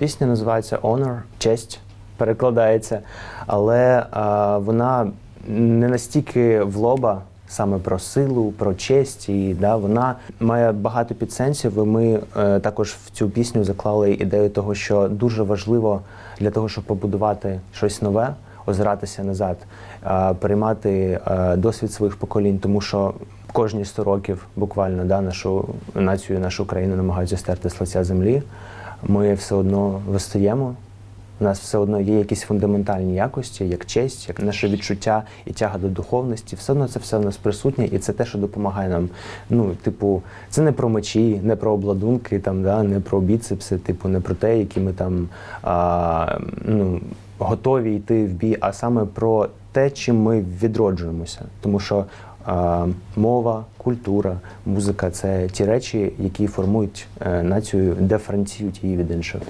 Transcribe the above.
Пісня називається Honor, честь перекладається, але а, вона не настільки в лоба. Саме про силу, про честь, і да, вона має багато підсенсів. І ми е, також в цю пісню заклали ідею того, що дуже важливо для того, щоб побудувати щось нове, озиратися назад, е, переймати е, досвід своїх поколінь, тому що кожні 100 років буквально да, нашу націю, нашу країну намагаються стерти з лиця землі. Ми все одно вистаємо. У нас все одно є якісь фундаментальні якості, як честь, як наше відчуття і тяга до духовності. Все одно це все в нас присутнє, і це те, що допомагає нам. Ну, типу, це не про мечі, не про обладунки, там, да, не про біцепси, типу, не про те, які ми там а, ну, готові йти в бій, а саме про те, чим ми відроджуємося. Тому що мова, культура, музика це ті речі, які формують націю, націю, диференціюють її від інших.